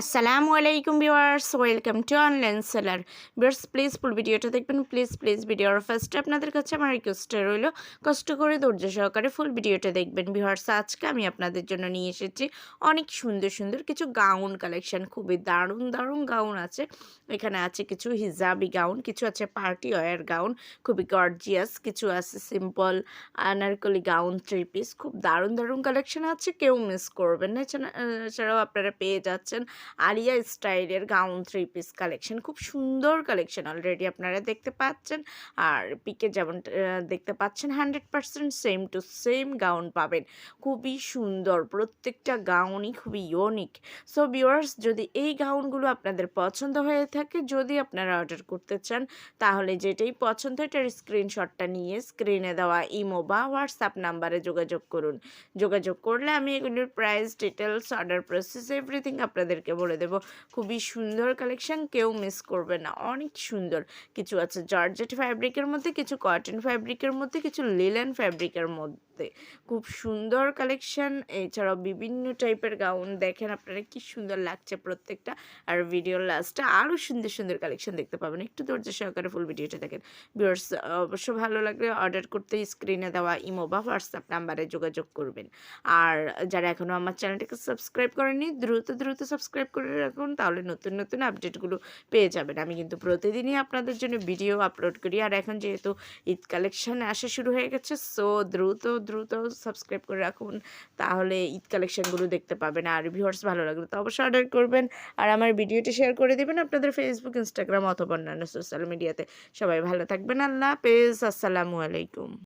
আসসালামু আলাইকুম viewers welcome to online seller viewers please full ভিডিওটা দেখবেন। প্লিজ প্লিজ ভিডিওর ফার্স্টে আপনাদের কাছে আমার রিকোয়েস্টে রইল, কষ্ট করে, ধৈর্য সহকারে ফুল ভিডিওটা দেখবেন। ভিউয়ার্স আজকে আমি আপনাদের জন্য নিয়ে এসেছি অনেক সুন্দর সুন্দর কিছু গাউন কালেকশন খুবই দারুণ দারুণ গাউন আছে। এখানে আছে কিছু হিজাবি গাউন কিছু আছে পার্টি ওয়ার গাউন খুবই গর্জিয়াস কিছু আছে simple Anarkali gown three piece খুব দারুণ দারুণ কালেকশন আছে। কেউ মিস করবেন না। এছাড়া- এছাড়াও আপনারা পেয়ে যাচ্ছেন আলিয়া স্টাইলের গাউন থ্রি পিস কালেকশন খুব সুন্দর কালেকশন অলরেডি আপনারা দেখতে পাচ্ছেন। আর পিকে যেমন দেখতে পাচ্ছেন hundred percent same to same gown পাবেন। খুবই সুন্দর, প্রত্যেকটা গাউনই খুবই ইউনিক সো ভিউয়ার্স যদি এই গাউনগুলো আপনাদের পছন্দ হয়ে থাকে, যদি আপনারা অর্ডার করতে চান, তাহলে যেটাই পছন্দ এটার স্ক্রিনশটটা নিয়ে স্ক্রিনে দেওয়া ইমো বা হোয়াটসঅ্যাপ নাম্বারে যোগাযোগ করুন। যোগাযোগ করলে আমি এগুলির price details order process everything আপনাদেরকে বলে দেব। খুবই সুন্দর কালেকশান কেউ মিস করবে না। অনেক সুন্দর কিছু আছে। জর্জেট ফ্যাব্রিকের মধ্যে কিছু কটন ফ্যাব্রিকের মধ্যে, কিছু লিলেন ফ্যাব্রিকের মধ্যে খুব সুন্দর কালেকশন এছাড়াও বিভিন্ন টাইপের গাউন দেখেন আপনারা কি সুন্দর লাগছে প্রত্যেকটা। আর ভিডিওর লাস্টে আরও সুন্দর সুন্দর কালেকশন দেখতে পাবেন। একটু ধৈর্য সহকারে ফুল ভিডিওটা দেখেন। ভিউয়ার্স অবশ্য ভালো লাগলে অর্ডার করতে স্ক্রিনে দেওয়া ইমো বা হোয়াটসঅ্যাপ নাম্বারে যোগাযোগ করবেন। আর যারা এখনও আমার চ্যানেলটাকে সাবস্ক্রাইব করেনি দ্রুত দ্রুত সাবস্ক্রাইব করে রাখুন। তাহলে নতুন নতুন আপডেটগুলো পেয়ে যাবেন। আমি কিন্তু প্রতিদিনই আপনাদের জন্য ভিডিও আপলোড করি। আর এখন যেহেতু ঈদ কালেকশন আসা শুরু হয়ে গেছে সো দ্রুত দ্রুত সাবস্ক্রাইব করে রাখুন। তাহলে ঈদ কালেকশানগুলো দেখতে পাবেন আর ভিউয়ার্স ভালো লাগলে তো অবশ্যই অর্ডার করবেন। আর আমার ভিডিওটি শেয়ার করে দেবেন আপনাদের ফেসবুক ইনস্টাগ্রাম অথবা অন্যান্য সোশ্যাল মিডিয়াতে সবাই ভালো থাকবেন। আল্লাহ হাফেজ। আসসালামু আলাইকুম।